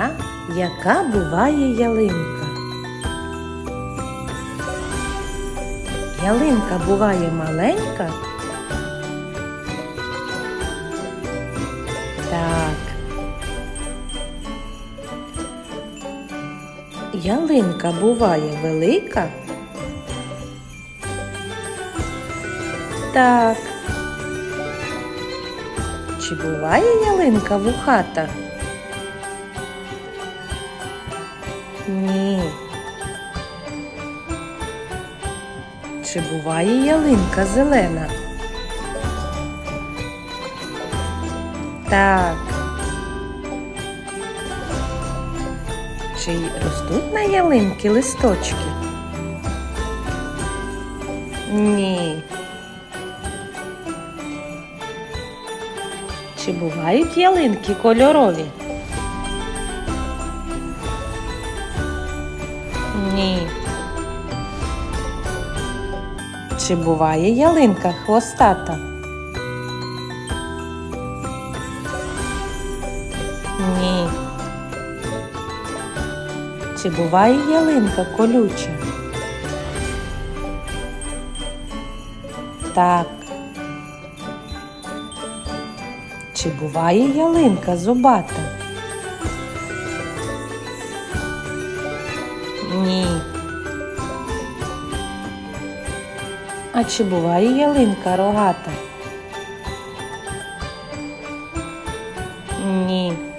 знання, яка буває ялинка. Ялинка буває маленька. Так. Ялинка буває велика. Так. Чи буває ялинка вухата? Ні. Чи буває ялинка зелена? Так. Чи ростуть на ялинки листочки? Ні. Чи бувають ялинки кольорові? Ні. Чи буває ялинка хвостата? Ні. Чи буває ялинка колюча? Так. Чи буває ялинка зубата? Ні. А чи буває ялинка рогата? Ні.